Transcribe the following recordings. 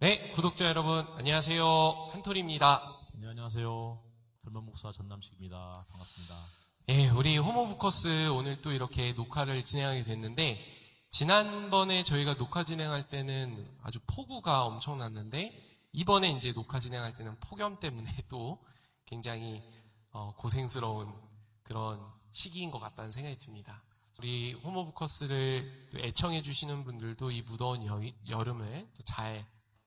네, 구독자 여러분, 안녕하세요. 한톨입니다. 네, 안녕하세요. 젊은 목사 전남식입니다. 반갑습니다. 예, 우리 호모부커스 오늘 또 이렇게 녹화를 진행하게 됐는데, 지난번에 저희가 녹화 진행할 때는 아주 폭우가 엄청났는데, 이번에 이제 녹화 진행할 때는 폭염 때문에 또 굉장히 어, 고생스러운 그런 시기인 것 같다는 생각이 듭니다. 우리 호모부커스를 애청해 주시는 분들도 이 무더운 여, 여름을 잘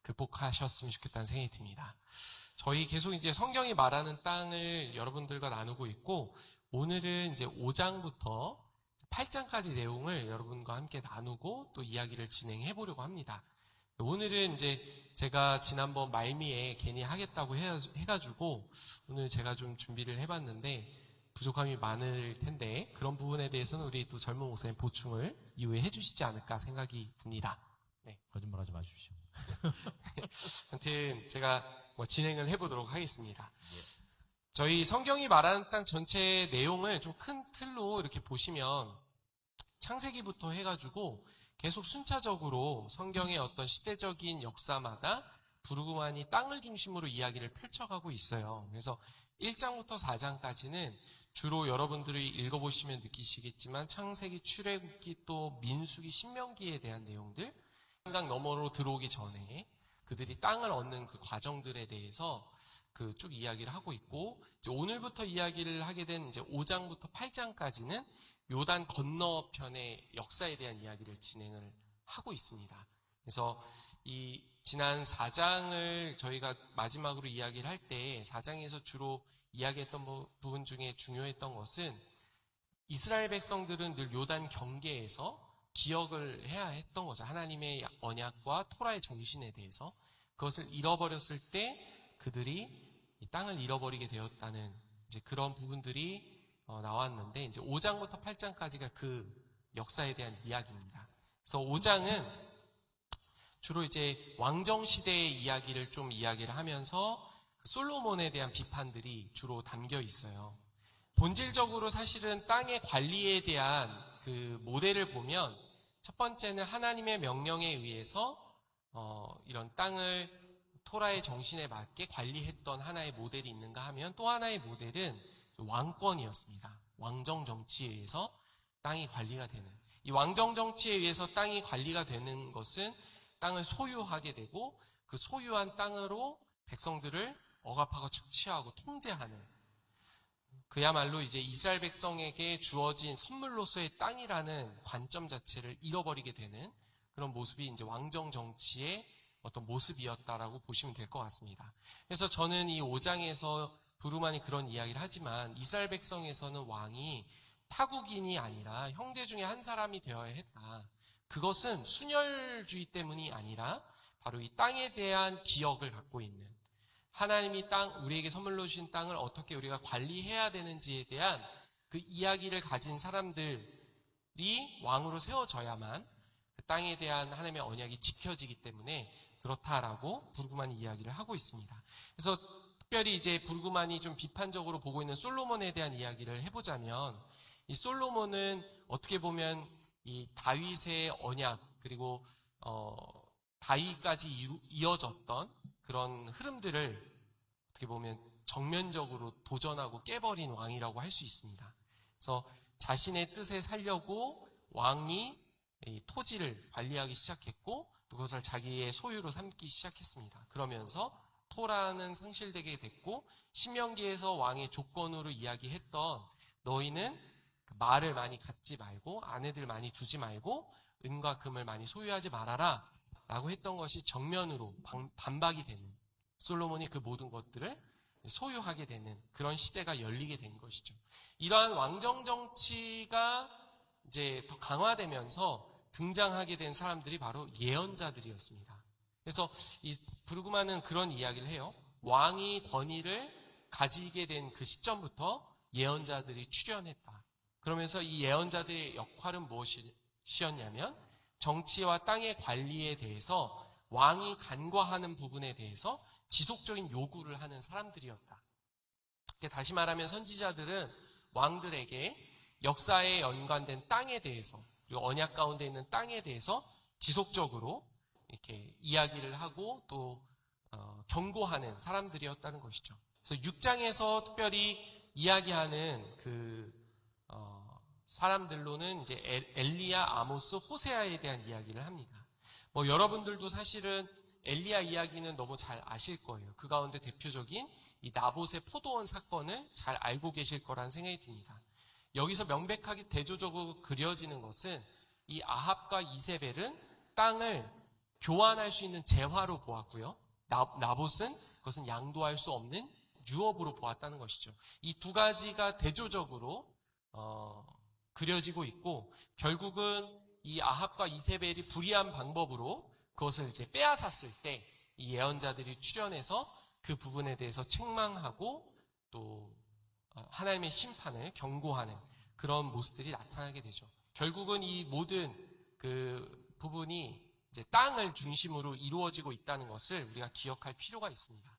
극복하셨으면 좋겠다는 생각이 듭니다. 저희 계속 이제 성경이 말하는 땅을 여러분들과 나누고 있고, 오늘은 이제 5장부터 8장까지 내용을 여러분과 함께 나누고 또 이야기를 진행해 보려고 합니다. 오늘은 이제 제가 지난번 말미에 괜히 하겠다고 해가지고 오늘 제가 좀 준비를 해봤는데 부족함이 많을 텐데 그런 부분에 대해서는 우리 또 젊은 목사님 보충을 이후에 해주시지 않을까 생각이 듭니다. 네. 거짓말 하지 마십시오. 아무튼 제가 뭐 진행을 해보도록 하겠습니다. 저희 성경이 말하는 땅 전체 내용을 좀 큰 틀로 이렇게 보시면 창세기부터 해가지고 계속 순차적으로 성경의 어떤 시대적인 역사마다 부르그만이 땅을 중심으로 이야기를 펼쳐가고 있어요. 그래서 1장부터 4장까지는 주로 여러분들이 읽어보시면 느끼시겠지만 창세기, 출애굽기 또 민수기, 신명기에 대한 내용들 한강 너머로 들어오기 전에 그들이 땅을 얻는 그 과정들에 대해서 그 쭉 이야기를 하고 있고 오늘부터 이야기를 하게 된 이제 5장부터 8장까지는 요단 건너편의 역사에 대한 이야기를 진행을 하고 있습니다. 그래서 이 지난 4장을 저희가 마지막으로 이야기를 할 때 4장에서 주로 이야기했던 부분 중에 중요했던 것은 이스라엘 백성들은 늘 요단 경계에서 기억을 해야 했던 거죠. 하나님의 언약과 토라의 정신에 대해서 그것을 잃어버렸을 때 그들이 이 땅을 잃어버리게 되었다는 이제 그런 부분들이 어, 나왔는데 이제 5장부터 8장까지가 그 역사에 대한 이야기입니다. 그래서 5장은 주로 이제 왕정 시대의 이야기를 좀 이야기를 하면서 그 솔로몬에 대한 비판들이 주로 담겨 있어요. 본질적으로 사실은 땅의 관리에 대한 그 모델을 보면 첫 번째는 하나님의 명령에 의해서 어, 이런 땅을 토라의 정신에 맞게 관리했던 하나의 모델이 있는가 하면 또 하나의 모델은 왕권이었습니다. 왕정 정치에 의해서 땅이 관리가 되는. 이 왕정 정치에 의해서 땅이 관리가 되는 것은 땅을 소유하게 되고 그 소유한 땅으로 백성들을 억압하고 착취하고 통제하는 그야말로 이제 이스라엘 백성에게 주어진 선물로서의 땅이라는 관점 자체를 잃어버리게 되는 그런 모습이 이제 왕정 정치의 어떤 모습이었다라고 보시면 될 것 같습니다. 그래서 저는 이 5장에서 부르만이 그런 이야기를 하지만 이스라엘 백성에서는 왕이 타국인이 아니라 형제 중에 한 사람이 되어야 했다. 그것은 순혈주의 때문이 아니라 바로 이 땅에 대한 기억을 갖고 있는 하나님이 땅, 우리에게 선물로 주신 땅을 어떻게 우리가 관리해야 되는지에 대한 그 이야기를 가진 사람들이 왕으로 세워져야만 그 땅에 대한 하나님의 언약이 지켜지기 때문에 그렇다라고 부르구만이 이야기를 하고 있습니다. 그래서 특별히 이제 불구만이 좀 비판적으로 보고 있는 솔로몬에 대한 이야기를 해보자면 이 솔로몬은 어떻게 보면 이 다윗의 언약 그리고 어, 다윗까지 이어졌던 그런 흐름들을 어떻게 보면 정면적으로 도전하고 깨버린 왕이라고 할 수 있습니다. 그래서 자신의 뜻에 살려고 왕이 토지를 관리하기 시작했고 그것을 자기의 소유로 삼기 시작했습니다. 그러면서 토라는 상실되게 됐고 신명기에서 왕의 조건으로 이야기했던 너희는 그 말을 많이 갖지 말고 아내들 많이 두지 말고 은과 금을 많이 소유하지 말아라 라고 했던 것이 정면으로 반박이 되는 솔로몬이 그 모든 것들을 소유하게 되는 그런 시대가 열리게 된 것이죠. 이러한 왕정 정치가 이제 더 강화되면서 등장하게 된 사람들이 바로 예언자들이었습니다. 그래서 이 브루그만은 그런 이야기를 해요. 왕이 권위를 가지게 된 그 시점부터 예언자들이 출현했다. 그러면서 이 예언자들의 역할은 무엇이었냐면 정치와 땅의 관리에 대해서 왕이 간과하는 부분에 대해서 지속적인 요구를 하는 사람들이었다. 다시 말하면 선지자들은 왕들에게 역사에 연관된 땅에 대해서 그리고 언약 가운데 있는 땅에 대해서 지속적으로 이렇게 이야기를 하고 또 어, 경고하는 사람들이었다는 것이죠. 그래서 6장에서 특별히 이야기하는 그 어, 사람들로는 이제 엘- 엘리야, 아모스, 호세아에 대한 이야기를 합니다. 뭐 여러분들도 사실은 엘리야 이야기는 너무 잘 아실 거예요. 그 가운데 대표적인 이 나봇의 포도원 사건을 잘 알고 계실 거란 생각이 듭니다. 여기서 명백하게 대조적으로 그려지는 것은 이 아합과 이세벨은 땅을 교환할 수 있는 재화로 보았고요. 나, 나봇은 그것은 양도할 수 없는 유업으로 보았다는 것이죠. 이 두 가지가 대조적으로 어, 그려지고 있고 결국은 이 아합과 이세벨이 불의한 방법으로 그것을 이제 빼앗았을 때 이 예언자들이 출현해서 그 부분에 대해서 책망하고 또 어, 하나님의 심판을 경고하는 그런 모습들이 나타나게 되죠. 결국은 이 모든 그 부분이 이제 땅을 중심으로 이루어지고 있다는 것을 우리가 기억할 필요가 있습니다.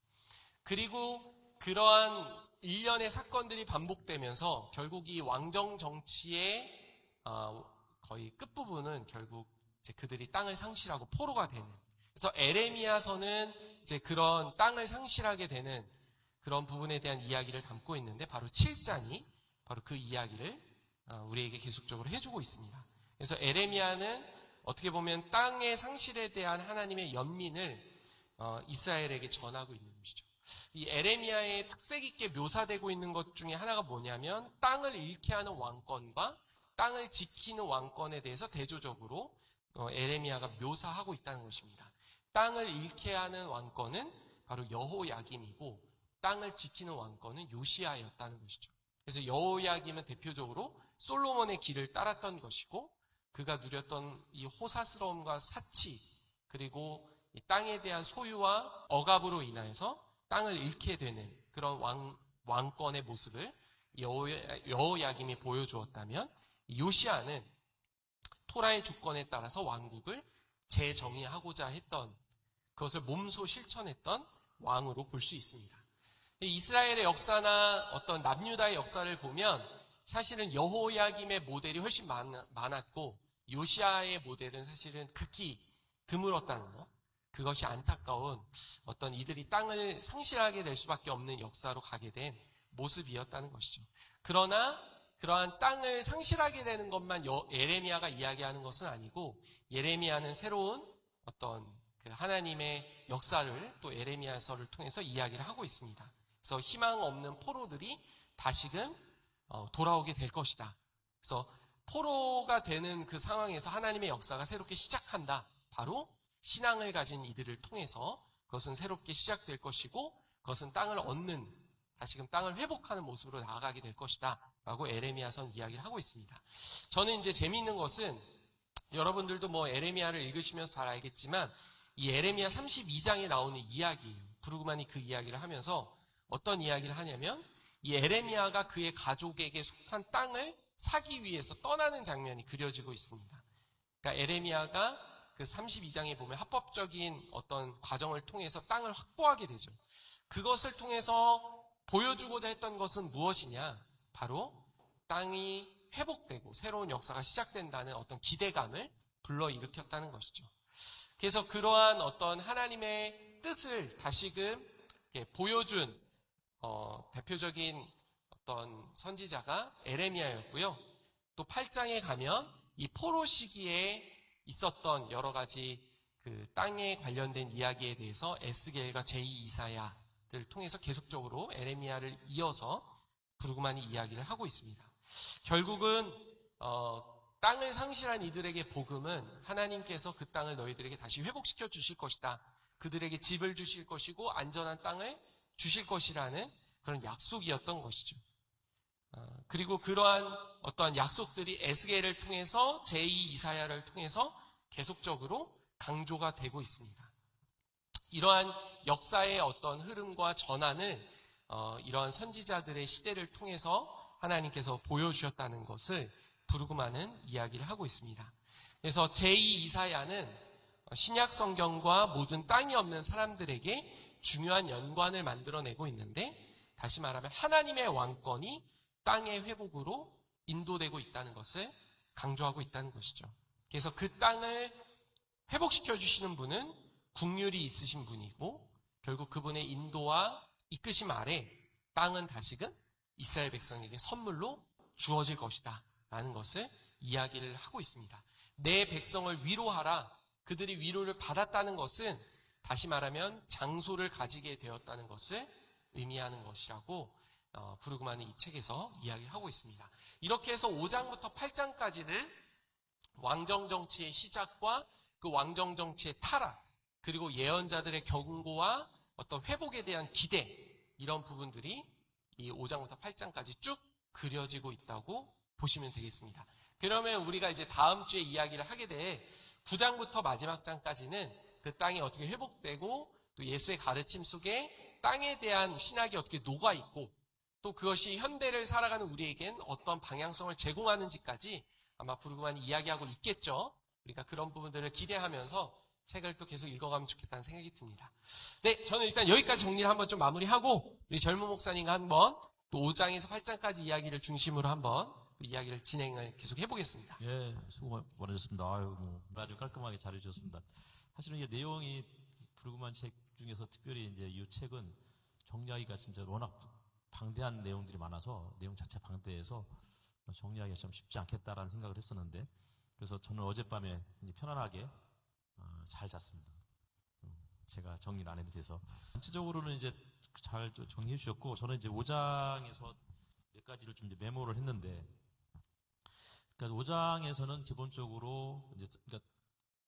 그리고 그러한 일련의 사건들이 반복되면서 결국 이 왕정 정치의 어, 거의 끝부분은 결국 그들이 땅을 상실하고 포로가 되는. 그래서 에레미야서는 이제 그런 땅을 상실하게 되는 그런 부분에 대한 이야기를 담고 있는데 바로 7장이 바로 그 이야기를 어, 우리에게 계속적으로 해주고 있습니다. 그래서 에레미야는 어떻게 보면 땅의 상실에 대한 하나님의 연민을 어, 이스라엘에게 전하고 있는 것이죠. 이 에레미야의 특색 있게 묘사되고 있는 것 중에 하나가 뭐냐면 땅을 잃게 하는 왕권과 땅을 지키는 왕권에 대해서 대조적으로 어, 에레미야가 묘사하고 있다는 것입니다. 땅을 잃게 하는 왕권은 바로 여호야김이고 땅을 지키는 왕권은 요시아였다는 것이죠. 그래서 여호야김은 대표적으로 솔로몬의 길을 따랐던 것이고 그가 누렸던 이 호사스러움과 사치 그리고 이 땅에 대한 소유와 억압으로 인하여서 땅을 잃게 되는 그런 왕, 왕권의 모습을 여호야, 여호야김이 보여주었다면 요시아는 토라의 조건에 따라서 왕국을 재정의하고자 했던 그것을 몸소 실천했던 왕으로 볼 수 있습니다. 이스라엘의 역사나 어떤 남유다의 역사를 보면 사실은 여호야김의 모델이 훨씬 많, 많았고 요시아의 모델은 사실은 극히 드물었다는 것. 그것이 안타까운 어떤 이들이 땅을 상실하게 될 수밖에 없는 역사로 가게 된 모습이었다는 것이죠. 그러나 그러한 땅을 상실하게 되는 것만 여- 예레미야가 이야기하는 것은 아니고 예레미야는 새로운 어떤 그 하나님의 역사를 또 예레미야서를 통해서 이야기를 하고 있습니다. 그래서 희망 없는 포로들이 다시금 어, 돌아오게 될 것이다. 그래서 포로가 되는 그 상황에서 하나님의 역사가 새롭게 시작한다. 바로 신앙을 가진 이들을 통해서 그것은 새롭게 시작될 것이고 그것은 땅을 얻는 다시금 땅을 회복하는 모습으로 나아가게 될 것이다. 라고 에레미야선 이야기를 하고 있습니다. 저는 이제 재미있는 것은 여러분들도 뭐 에레미야를 읽으시면서 잘 알겠지만 이 에레미야 32장에 나오는 이야기예요. 부르그만이 그 이야기를 하면서 어떤 이야기를 하냐면 이 에레미야가 그의 가족에게 속한 땅을 사기 위해서 떠나는 장면이 그려지고 있습니다. 그러니까 에레미야가 그 32장에 보면 합법적인 어떤 과정을 통해서 땅을 확보하게 되죠. 그것을 통해서 보여주고자 했던 것은 무엇이냐? 바로 땅이 회복되고 새로운 역사가 시작된다는 어떤 기대감을 불러일으켰다는 것이죠. 그래서 그러한 어떤 하나님의 뜻을 다시금 보여준 어, 대표적인 어떤 선지자가 에레미야였고요. 또 8장에 가면 이 포로 시기에 있었던 여러 가지 그 땅에 관련된 이야기에 대해서 에스겔과 제2 이사야를 통해서 계속적으로 에레미야를 이어서 부르그만이 이야기를 하고 있습니다. 결국은 어, 땅을 상실한 이들에게 복음은 하나님께서 그 땅을 너희들에게 다시 회복시켜 주실 것이다. 그들에게 집을 주실 것이고 안전한 땅을 주실 것이라는 그런 약속이었던 것이죠. 어, 그리고 그러한 어떠한 약속들이 에스겔을 통해서 제2 이사야를 통해서 계속적으로 강조가 되고 있습니다. 이러한 역사의 어떤 흐름과 전환을 어, 이러한 선지자들의 시대를 통해서 하나님께서 보여주셨다는 것을 부르그마는 이야기를 하고 있습니다. 그래서 제2 이사야는 신약 성경과 모든 땅이 없는 사람들에게 중요한 연관을 만들어내고 있는데 다시 말하면 하나님의 왕권이 땅의 회복으로 인도되고 있다는 것을 강조하고 있다는 것이죠. 그래서 그 땅을 회복시켜 주시는 분은 국률이 있으신 분이고 결국 그분의 인도와 이끄심 아래 땅은 다시금 이스라엘 백성에게 선물로 주어질 것이다. 라는 것을 이야기를 하고 있습니다. 내 백성을 위로하라. 그들이 위로를 받았다는 것은 다시 말하면 장소를 가지게 되었다는 것을 의미하는 것이라고 어, 부르그만은 이 책에서 이야기하고 있습니다. 이렇게 해서 5장부터 8장까지는 왕정 정치의 시작과 그 왕정 정치의 타락 그리고 예언자들의 경고와 어떤 회복에 대한 기대 이런 부분들이 이 5장부터 8장까지 쭉 그려지고 있다고 보시면 되겠습니다. 그러면 우리가 이제 다음 주에 이야기를 하게 돼 9장부터 마지막 장까지는 그 땅이 어떻게 회복되고 또 예수의 가르침 속에 땅에 대한 신학이 어떻게 녹아 있고 또 그것이 현대를 살아가는 우리에겐 어떤 방향성을 제공하는지까지 아마 부르그만이 이야기하고 있겠죠. 그러니까 그런 부분들을 기대하면서 책을 또 계속 읽어가면 좋겠다는 생각이 듭니다. 네, 저는 일단 여기까지 정리를 한번 좀 마무리하고 우리 젊은 목사님과 한번 또 5장에서 8장까지 이야기를 중심으로 한번 이야기를 진행을 계속 해보겠습니다. 예, 수고 많으셨습니다. 아유, 뭐, 아주 깔끔하게 잘해주셨습니다. 사실은 이게 내용이 부르그만 책 중에서 특별히 이제 이 책은 정리하기가 진짜 워낙 방대한 내용들이 많아서 내용 자체 방대해서 정리하기가 좀 쉽지 않겠다라는 생각을 했었는데 그래서 저는 어젯밤에 편안하게 어, 잘 잤습니다. 음, 제가 정리를 안 해도 돼서 전체적으로는 이제 잘 정리해 주셨고 저는 이제 5장에서 몇 가지를 좀 메모를 했는데 그러니까 5장에서는 기본적으로 이제 그러니까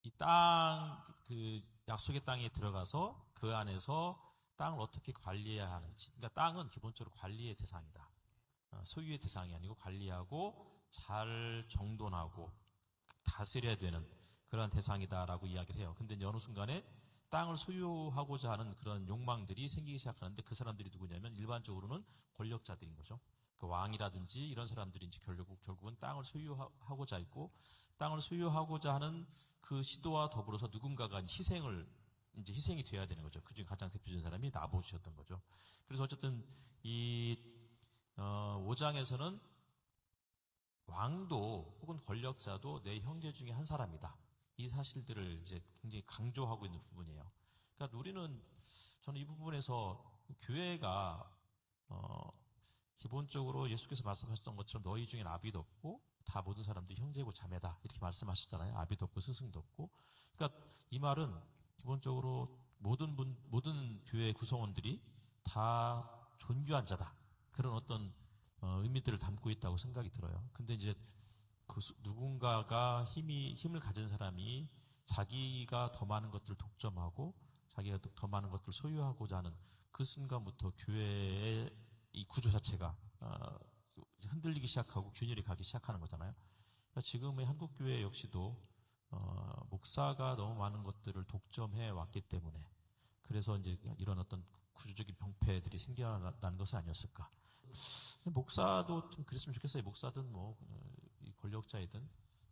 이 땅, 그 약속의 땅에 들어가서 그 안에서 땅을 어떻게 관리해야 하는지. 그러니까 땅은 기본적으로 관리의 대상이다. 어, 소유의 대상이 아니고 관리하고 잘 정돈하고 다스려야 되는 그런 대상이다라고 이야기를 해요. 근데 어느 순간에 땅을 소유하고자 하는 그런 욕망들이 생기기 시작하는데 그 사람들이 누구냐면 일반적으로는 권력자들인 거죠. 그 왕이라든지 이런 사람들이 이제 결국, 결국은 땅을 소유하고자 있고 땅을 소유하고자 하는 그 시도와 더불어서 누군가가 희생을 이제 희생이 돼야 되는 거죠. 그 중에 가장 대표적인 사람이 나보시였던 거죠. 그래서 어쨌든 이 어, 5장에서는 왕도 혹은 권력자도 내 형제 중에 한 사람이다. 이 사실들을 이제 굉장히 강조하고 있는 부분이에요. 그러니까 우리는 저는 이 부분에서 교회가 어, 기본적으로 예수께서 말씀하셨던 것처럼 너희 중엔 아비도 없고 다 모든 사람들이 형제고 자매다 이렇게 말씀하셨잖아요. 아비도 없고 스승도 없고. 그러니까 이 말은 기본적으로 모든 분 모든 교회 구성원들이 다 존귀한 자다 그런 어떤 어, 의미들을 담고 있다고 생각이 들어요. 근데 이제 그 누군가가 힘이 힘을 가진 사람이 자기가 더 많은 것들을 독점하고 자기가 더 많은 것들을 소유하고자 하는 그 순간부터 교회의 이 구조 자체가 어, 흔들리기 시작하고 균열이 가기 시작하는 거잖아요. 그러니까 지금의 한국 교회 역시도 어, 목사가 너무 많은 것들을 독점해 왔기 때문에 그래서 이제 이런 어떤 구조적인 병폐들이 생겨나는 것은 아니었을까. 목사도 좀 그랬으면 좋겠어요. 목사든 뭐 어, 권력자이든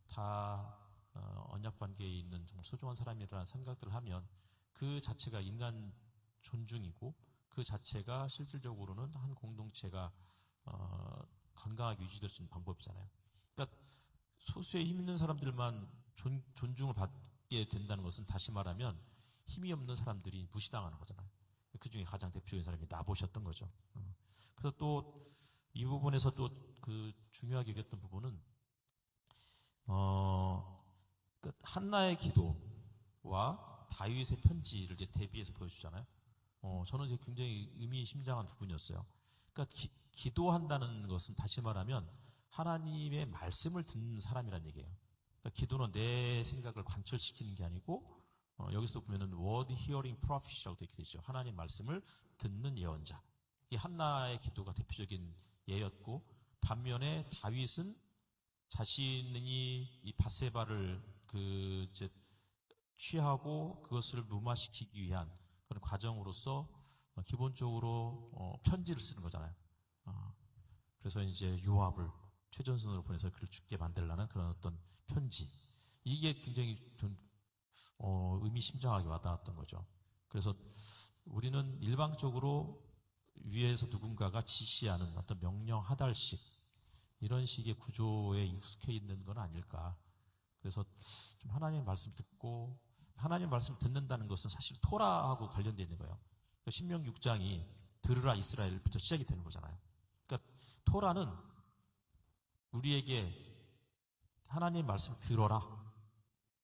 다 어, 언약 관계에 있는 정말 소중한 사람이라는 생각들을 하면 그 자체가 인간 존중이고 그 자체가 실질적으로는 한 공동체가 어, 건강하게 유지될 수 있는 방법이잖아요. 그러니까 소수의 힘 있는 사람들만 존, 존중을 받게 된다는 것은 다시 말하면 힘이 없는 사람들이 무시당하는 거잖아요. 그 중에 가장 대표적인 사람이 나보셨던 거죠. 어. 그래서 또 이 부분에서 또 그 중요하게 여겼던 부분은 어, 그 한나의 기도와 다윗의 편지를 이제 대비해서 보여주잖아요. 어, 저는 굉장히 의미심장한 부분이었어요. 그러니까 기, 도한다는 것은 다시 말하면 하나님의 말씀을 듣는 사람이란 얘기예요. 그러니까 기도는 내 생각을 관철시키는 게 아니고 어, 여기서 보면은 word hearing prophet이라고 되어 있죠. 하나님 말씀을 듣는 예언자. 이 한나의 기도가 대표적인 예였고 반면에 다윗은 자신이 이 바세바를 그 이제 취하고 그것을 무마시키기 위한 그런 과정으로서 어, 기본적으로 어, 편지를 쓰는 거잖아요. 어, 그래서 이제 요압을 최전선으로 보내서 그를 죽게 만들라는 그런 어떤 편지. 이게 굉장히 좀 어, 의미심장하게 와닿았던 거죠. 그래서 우리는 일방적으로 위에서 누군가가 지시하는 어떤 명령 하달식 이런 식의 구조에 익숙해 있는 건 아닐까. 그래서 좀 하나님의 말씀 듣고 하나님 말씀 듣는다는 것은 사실 토라하고 관련되어 있는 거예요. 그러니까 신명 6장이 들으라 이스라엘부터 시작이 되는 거잖아요. 그러니까 토라는 우리에게 하나님 말씀 들어라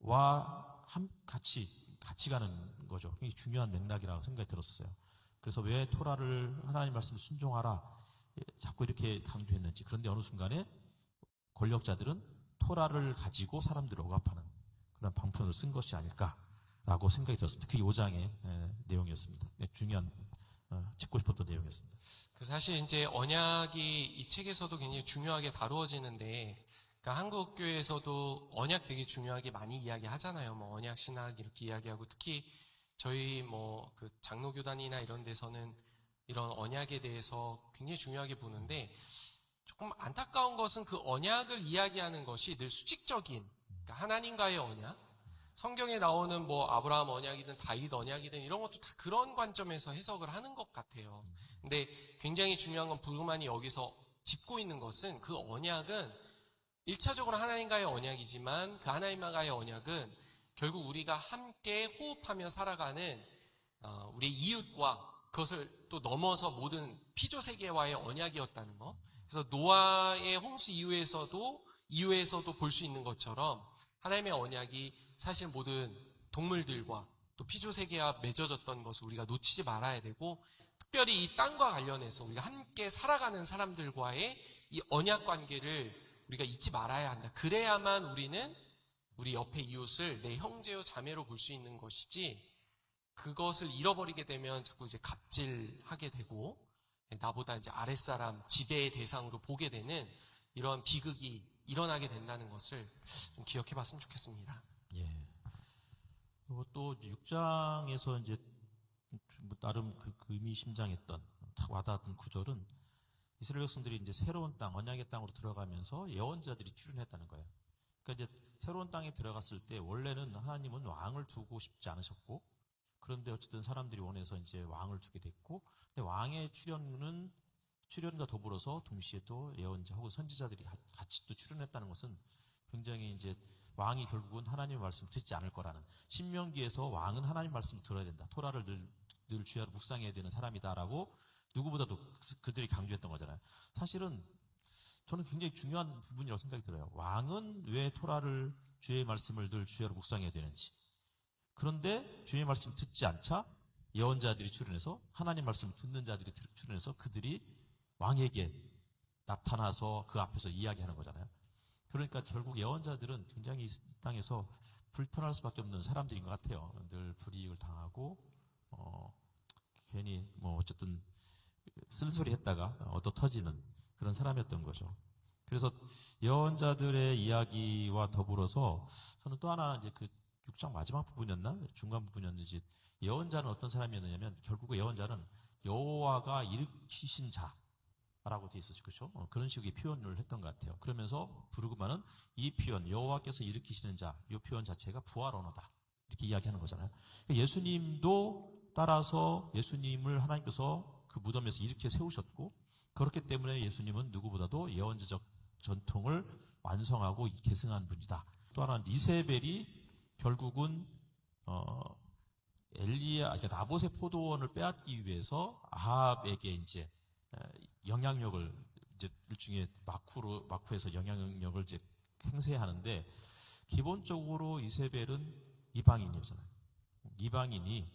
와 함, 같이 같이 가는 거죠. 굉장히 중요한 맥락이라고 생각이 들었어요. 그래서 왜 토라를 하나님 말씀 순종하라 예, 자꾸 이렇게 강조했는지 그런데 어느 순간에 권력자들은 토라를 가지고 사람들을 억압하는 그런 방편을 쓴 것이 아닐까라고 생각이 들었습니다. 그게 5장의 내용이었습니다. 네, 중요한 어, 짚고 싶었던 내용이었습니다. 그 사실 이제 언약이 이 책에서도 굉장히 중요하게 다루어지는데, 그러니까 한국 교회에서도 언약 되게 중요하게 많이 이야기하잖아요. 뭐 언약 신학 이렇게 이야기하고 특히 저희 뭐 그 장로 교단이나 이런 데서는 이런 언약에 대해서 굉장히 중요하게 보는데 조금 안타까운 것은 그 언약을 이야기하는 것이 늘 수직적인 그러니까 하나님과의 언약, 성경에 나오는 뭐 아브라함 언약이든 다윗 언약이든 이런 것도 다 그런 관점에서 해석을 하는 것 같아요. 근데 굉장히 중요한 건 부르만이 여기서 짚고 있는 것은 그 언약은 1차적으로 하나님과의 언약이지만 그 하나님과의 언약은 결국 우리가 함께 호흡하며 살아가는 어, 우리 이웃과 그것을 또 넘어서 모든 피조 세계와의 언약이었다는 거. 그래서 노아의 홍수 이후에서도 이후에서도 볼 수 있는 것처럼 하나님의 언약이 사실 모든 동물들과 또 피조 세계와 맺어졌던 것을 우리가 놓치지 말아야 되고 특별히 이 땅과 관련해서 우리가 함께 살아가는 사람들과의 이 언약 관계를 우리가 잊지 말아야 한다. 그래야만 우리는 우리 옆에 이웃을 내 형제요 자매로 볼 수 있는 것이지 그것을 잃어버리게 되면 자꾸 이제 갑질하게 되고 나보다 이제 아랫사람 지배의 대상으로 보게 되는 이런 비극이 일어나게 된다는 것을 좀 기억해 봤으면 좋겠습니다. 예. 그리고 또 6장에서 이제 뭐 나름 그, 그 의미심장했던 탁 와닿았던 구절은 이스라엘 백성들이 이제 새로운 땅, 언약의 땅으로 들어가면서 예언자들이 출현했다는 거예요. 그러니까 이제 새로운 땅에 들어갔을 때 원래는 하나님은 왕을 두고 싶지 않으셨고 그런데 어쨌든 사람들이 원해서 이제 왕을 두게 됐고 근데 왕의 출현은 출현과 더불어서 동시에 또 예언자 혹은 선지자들이 같이 또 출현했다는 것은 굉장히 이제 왕이 결국은 하나님의 말씀을 듣지 않을 거라는 신명기에서 왕은 하나님 말씀을 들어야 된다. 토라를 늘, 늘 주야로 묵상해야 되는 사람이다라고 누구보다도 그들이 강조했던 거잖아요. 사실은 저는 굉장히 중요한 부분이라고 생각이 들어요. 왕은 왜 토라를 주의 말씀을 늘 주야로 묵상해야 되는지. 그런데 주의 말씀을 듣지 않자 예언자들이 출연해서 하나님 말씀을 듣는 자들이 출연해서 그들이 왕에게 나타나서 그 앞에서 이야기하는 거잖아요. 그러니까 결국 예언자들은 굉장히 이 땅에서 불편할 수밖에 없는 사람들인 것 같아요. 늘 불이익을 당하고 어, 괜히 뭐 어쨌든 쓸소리 했다가 얻어 터지는 그런 사람이었던 거죠. 그래서 예언자들의 이야기와 더불어서 저는 또 하나 이제 그 6장 마지막 부분이었나 중간 부분이었는지 예언자는 어떤 사람이었느냐면 결국 예언자는 여호와가 일으키신 자 라고 되어 있었죠, 그렇죠? 어, 그런 식의 표현을 했던 것 같아요. 그러면서 부르그마는 이 표현 여호와께서 일으키시는 자, 이 표현 자체가 부활 언어다 이렇게 이야기하는 거잖아요. 그러니까 예수님도 따라서 예수님을 하나님께서 그 무덤에서 이렇게 세우셨고 그렇기 때문에 예수님은 누구보다도 예언자적 전통을 완성하고 계승한 분이다. 또 하나는 이세벨이 결국은 어, 엘리야, 그러니까 나봇의 포도원을 빼앗기 위해서 아합에게 이제 영향력을 이제 일종의 마쿠로 마쿠에서 영향력을 이제 행세하는데 기본적으로 이세벨은 이방인이었잖아요. 이방인이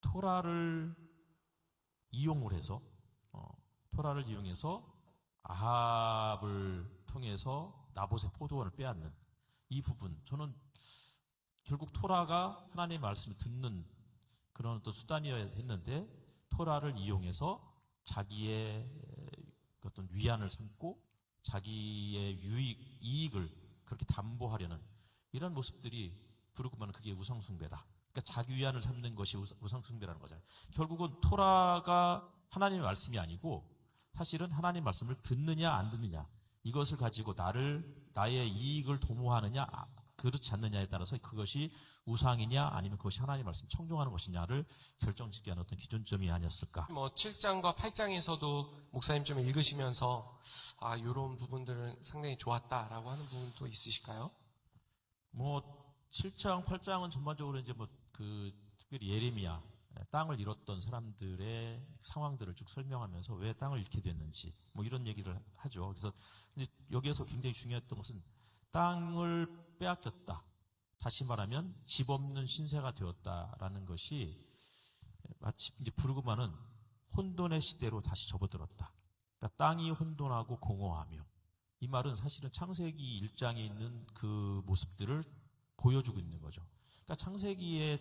토라를 이용을 해서 어, 토라를 이용해서 아합을 통해서 나봇의 포도원을 빼앗는 이 부분 저는 결국 토라가 하나님의 말씀을 듣는 그런 어떤 수단이어야 했는데 토라를 이용해서 자기의 어떤 위안을 삼고 자기의 유익, 이익을 그렇게 담보하려는 이런 모습들이 부르고만 그게 우상숭배다. 그러니까 자기 위안을 삼는 것이 우상숭배라는 거잖아요. 결국은 토라가 하나님의 말씀이 아니고 사실은 하나님 말씀을 듣느냐 안 듣느냐 이것을 가지고 나를 나의 이익을 도모하느냐 그렇지 않느냐에 따라서 그것이 우상이냐 아니면 그것이 하나님 말씀 청종하는 것이냐를 결정짓게 하는 어떤 기준점이 아니었을까. 뭐 7장과 8장에서도 목사님 좀 읽으시면서 아 이런 부분들은 상당히 좋았다라고 하는 부분도 있으실까요? 뭐 7장, 8장은 전반적으로 이제 뭐 그 특별히 예레미야 땅을 잃었던 사람들의 상황들을 쭉 설명하면서 왜 땅을 잃게 됐는지 뭐 이런 얘기를 하죠. 그래서 여기에서 굉장히 중요했던 것은 땅을 빼앗겼다. 다시 말하면 집 없는 신세가 되었다라는 것이 마치 이제 부르그만은 혼돈의 시대로 다시 접어들었다. 그러니까 땅이 혼돈하고 공허하며 이 말은 사실은 창세기 1장에 있는 그 모습들을 보여주고 있는 거죠. 그러니까 창세기의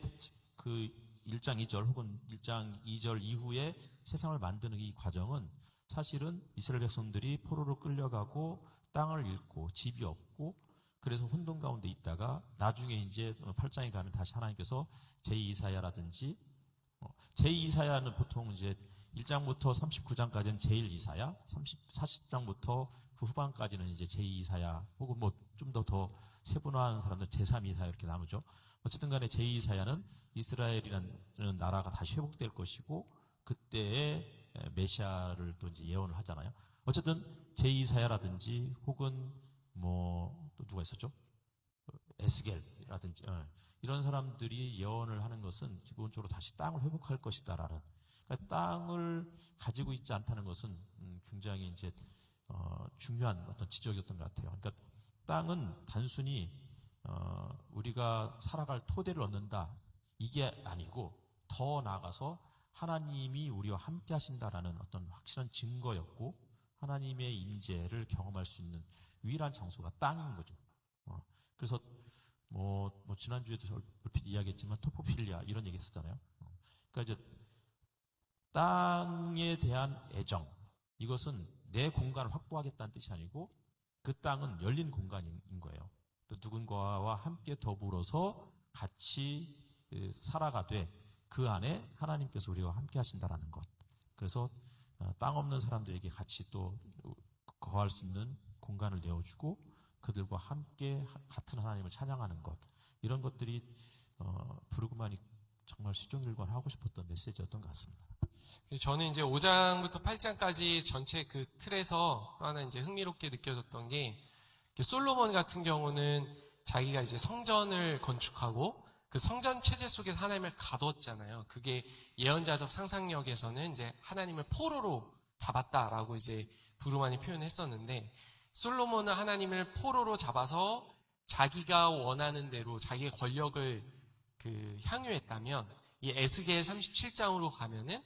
그 1장 2절 혹은 1장 2절 이후에 세상을 만드는 이 과정은 사실은 이스라엘 백성들이 포로로 끌려가고 땅을 잃고 집이 없고 그래서 혼돈 가운데 있다가 나중에 이제 8장에 가면 다시 하나님께서 제2이사야라든지 어, 제2이사야는 보통 이제 1장부터 39장까지는 제1이사야, 30, 40장부터 그 후반까지는 이제 제2이사야 혹은 뭐좀더더 세분화하는 사람들 제3이사야 이렇게 나누죠. 어쨌든 간에 제2이사야는 이스라엘이라는 나라가 다시 회복될 것이고 그때의 메시아를 또 이제 예언을 하잖아요. 어쨌든 제2사야라든지 혹은 뭐 또 누가 있었죠? 에스겔이라든지 어, 이런 사람들이 예언을 하는 것은 기본적으로 다시 땅을 회복할 것이다라는 그러니까 땅을 가지고 있지 않다는 것은 음, 굉장히 이제 어, 중요한 어떤 지적이었던 것 같아요. 그러니까 땅은 단순히 어, 우리가 살아갈 토대를 얻는다 이게 아니고 더 나아가서 하나님이 우리와 함께 하신다라는 어떤 확실한 증거였고 하나님의 임재를 경험할 수 있는 유일한 장소가 땅인 거죠. 어, 그래서 뭐, 뭐 지난주에도 얼핏 이야기했지만 토포필리아 이런 얘기 했었잖아요. 어, 그러니까 이제 땅에 대한 애정 이것은 내 공간을 확보하겠다는 뜻이 아니고 그 땅은 열린 공간인 거예요. 누군가와 함께 더불어서 같이 그 살아가되 그 안에 하나님께서 우리와 함께 하신다라는 것. 그래서 어, 땅 없는 사람들에게 같이 또 거할 수 있는 공간을 내어주고 그들과 함께 같은 하나님을 찬양하는 것. 이런 것들이 어, 부르그만이 정말 시종일관 하고 싶었던 메시지였던 것 같습니다. 저는 이제 5장부터 8장까지 전체 그 틀에서 또 하나 이제 흥미롭게 느껴졌던 게 솔로몬 같은 경우는 자기가 이제 성전을 건축하고 그 성전 체제 속에서 하나님을 가뒀잖아요. 그게 예언자적 상상력에서는 이제 하나님을 포로로 잡았다라고 이제 부르만이 표현했었는데 솔로몬은 하나님을 포로로 잡아서 자기가 원하는 대로 자기의 권력을 그 향유했다면 이 에스겔 37장으로 가면은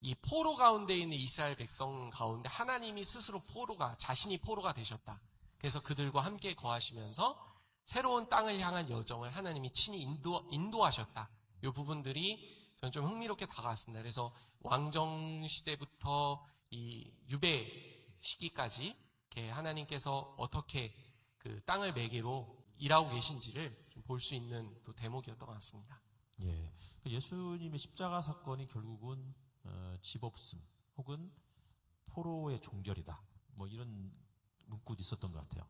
이 포로 가운데 있는 이스라엘 백성 가운데 하나님이 스스로 포로가 자신이 포로가 되셨다. 그래서 그들과 함께 거하시면서 새로운 땅을 향한 여정을 하나님이 친히 인도, 인도하셨다. 이 부분들이 저는 좀 흥미롭게 다가왔습니다. 그래서 왕정 시대부터 이 유배 시기까지 하나님께서 어떻게 그 땅을 매개로 일하고 계신지를 볼 수 있는 또 대목이었던 것 같습니다. 예. 예수님의 십자가 사건이 결국은 어, 집 없음 혹은 포로의 종결이다. 뭐 이런 문구도 있었던 것 같아요.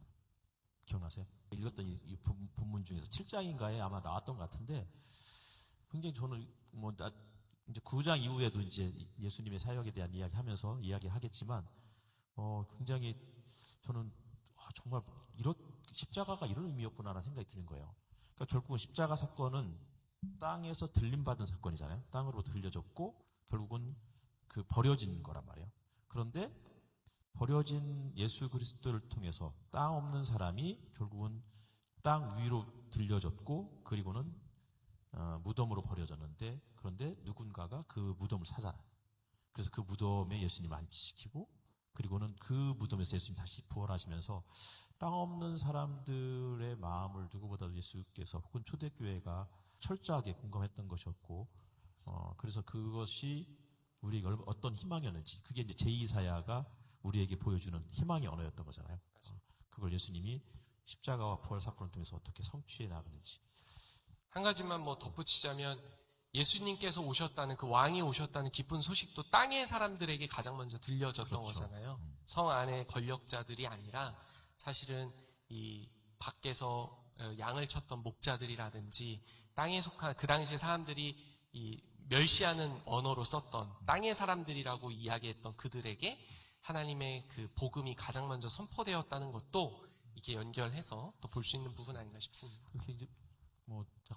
기억나세요? 읽었던 이, 이 본문 중에서 7장인가에 아마 나왔던 것 같은데 굉장히 저는 뭐 나, 이제 9장 이후에도 이제 예수님의 사역에 대한 이야기 하면서 이야기 하겠지만 어, 굉장히 저는 아, 정말 이런 십자가가 이런 의미였구나라는 생각이 드는 거예요. 그러니까 결국은 십자가 사건은 땅에서 들림받은 사건이잖아요. 땅으로 들려졌고 결국은 그 버려진 거란 말이에요. 그런데 버려진 예수 그리스도를 통해서 땅 없는 사람이 결국은 땅 위로 들려졌고 그리고는 어, 무덤으로 버려졌는데 그런데 누군가가 그 무덤을 찾아라. 그래서 그 무덤에 예수님 안치시키고 그리고는 그 무덤에서 예수님 다시 부활하시면서 땅 없는 사람들의 마음을 누구보다도 예수께서 혹은 초대교회가 철저하게 공감했던 것이었고 어, 그래서 그것이 우리가 어떤 희망이었는지 그게 이제 제2사야가 우리에게 보여주는 희망의 언어였던 거잖아요. 어, 그걸 예수님이 십자가와 부활 사건을 통해서 어떻게 성취해 나가는지. 한 가지만 뭐 덧붙이자면 예수님께서 오셨다는 그 왕이 오셨다는 기쁜 소식도 땅의 사람들에게 가장 먼저 들려졌던 그렇죠. 거잖아요. 음. 성 안의 권력자들이 아니라 사실은 이 밖에서 어, 양을 쳤던 목자들이라든지 땅에 속한 그 당시에 사람들이 이 멸시하는 언어로 썼던 땅의 사람들이라고 이야기했던 그들에게 하나님의 그 복음이 가장 먼저 선포되었다는 것도 이게 연결해서 또 볼 수 있는 부분 아닌가 싶습니다. 그렇게 이제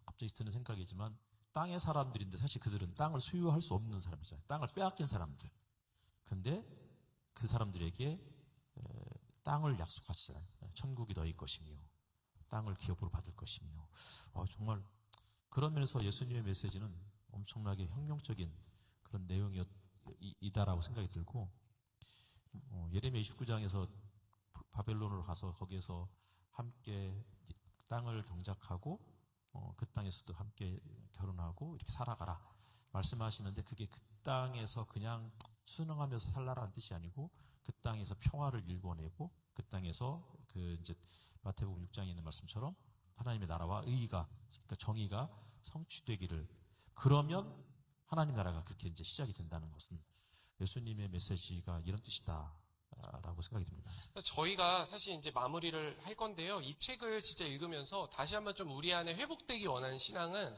갑자기 드는 생각이지만 땅의 사람들인데 사실 그들은 땅을 소유할 수 없는 사람이잖아요. 땅을 빼앗긴 사람들. 근데 그 사람들에게 에, 땅을 약속하시잖아요. 천국이 너희 것이며 땅을 기업으로 받을 것이며 어, 정말 그런 면에서 예수님의 메시지는 엄청나게 혁명적인 그런 내용이다라고 생각이 들고 어, 예레미야 29장에서 바벨론으로 가서 거기에서 함께 땅을 경작하고 어, 그 땅에서도 함께 결혼하고 이렇게 살아가라 말씀하시는데 그게 그 땅에서 그냥 순응하면서 살라라는 뜻이 아니고 그 땅에서 평화를 일궈내고 그 땅에서 그 이제 마태복음 6장에 있는 말씀처럼 하나님의 나라와 의가 그러니까 정의가 성취되기를. 그러면 하나님 나라가 그렇게 이제 시작이 된다는 것은 예수님의 메시지가 이런 뜻이다 라고 생각이 듭니다. 저희가 사실 이제 마무리를 할 건데요. 이 책을 진짜 읽으면서 다시 한번 좀 우리 안에 회복되기 원하는 신앙은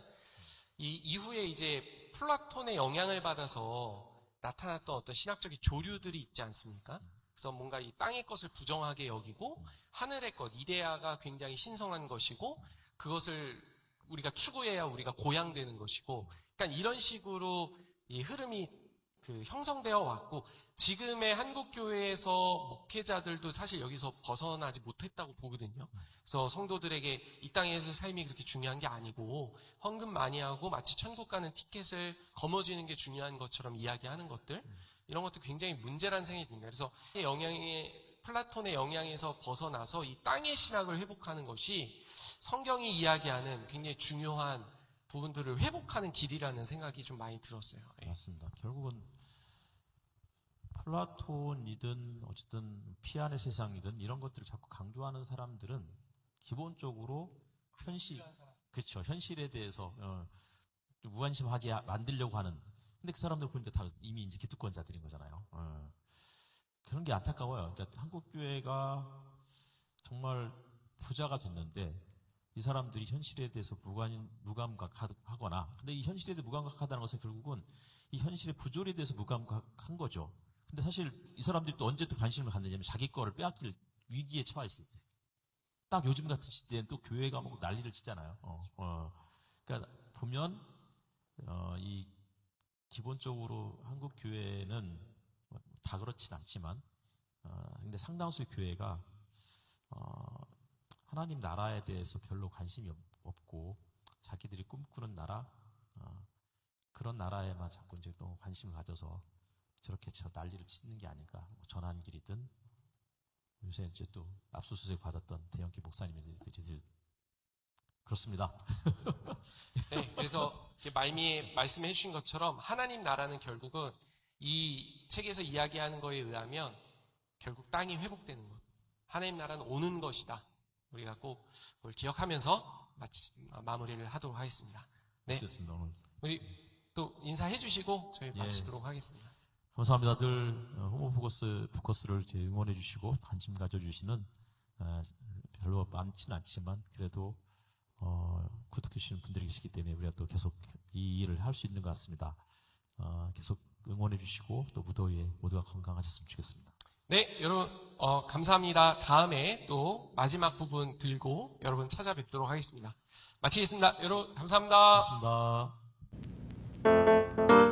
이 이후에 이제 플라톤의 영향을 받아서 나타났던 어떤 신학적인 조류들이 있지 않습니까? 그래서 뭔가 이 땅의 것을 부정하게 여기고 하늘의 것, 이데아가 굉장히 신성한 것이고 그것을 우리가 추구해야 우리가 고양되는 것이고 그러니까 이런 식으로 이 흐름이 그 형성되어 왔고 지금의 한국 교회에서 목회자들도 사실 여기서 벗어나지 못했다고 보거든요. 그래서 성도들에게 이 땅에서 삶이 그렇게 중요한 게 아니고 헌금 많이 하고 마치 천국 가는 티켓을 거머쥐는 게 중요한 것처럼 이야기하는 것들 이런 것도 굉장히 문제라는 생각이 듭니다. 그래서 이 영향에 플라톤의 영향에서 벗어나서 이 땅의 신학을 회복하는 것이 성경이 이야기하는 굉장히 중요한 부분들을 회복하는 길이라는 생각이 좀 많이 들었어요. 예. 맞습니다. 결국은 플라톤이든 어쨌든 피안의 세상이든 이런 것들을 자꾸 강조하는 사람들은 기본적으로 현실, 그렇죠. 현실에 대해서 어, 좀 무관심하게 만들려고 하는. 근데 그 사람들 보니까 다 이미 이제 기득권자들인 거잖아요. 어. 그런 게 안타까워요. 그러니까 한국 교회가 정말 부자가 됐는데 이 사람들이 현실에 대해서 무관, 무감각하거나, 근데 이 현실에 대해 무감각하다는 것은 결국은 이 현실의 부조리에 대해서 무감각한 거죠. 근데 사실 이 사람들이 또 언제 또 관심을 갖느냐면 자기 거를 빼앗길 위기에 처해 있을 때. 딱 요즘 같은 시대엔 또 교회가 뭐 난리를 치잖아요. 어, 어. 그러니까 보면, 어, 이, 기본적으로 한국 교회는 다 그렇진 않지만, 어, 근데 상당수의 교회가, 어, 하나님 나라에 대해서 별로 관심이 없고 자기들이 꿈꾸는 나라 어, 그런 나라에만 자꾸 이제 또 관심을 가져서 저렇게 저 난리를 치는 게 아닌가 뭐 전환길이든 요새 이제 또 압수수색 받았던 대형기 목사님들이 그렇습니다. 네, 그래서 말미에 말씀해 주신 것처럼 하나님 나라는 결국은 이 책에서 이야기하는 거에 의하면 결국 땅이 회복되는 것. 하나님 나라는 오는 것이다. 우리가 꼭 그걸 기억하면서 마치, 마무리를 하도록 하겠습니다. 네. 좋습니다. 오늘. 우리 또 인사해 주시고 저희 예. 마치도록 하겠습니다. 감사합니다. 늘 어, 호모 포커스, 포커스를 응원해 주시고 관심 가져 주시는 어, 별로 많지는 않지만 그래도 어, 구독해 주시는 분들이 계시기 때문에 우리가 또 계속 이 일을 할 수 있는 것 같습니다. 어, 계속 응원해 주시고 또 무더위에 모두가 건강하셨으면 좋겠습니다. 네, 여러분 어, 감사합니다. 다음에 또 마지막 부분 들고 여러분 찾아뵙도록 하겠습니다. 마치겠습니다. 여러분 감사합니다. 고맙습니다.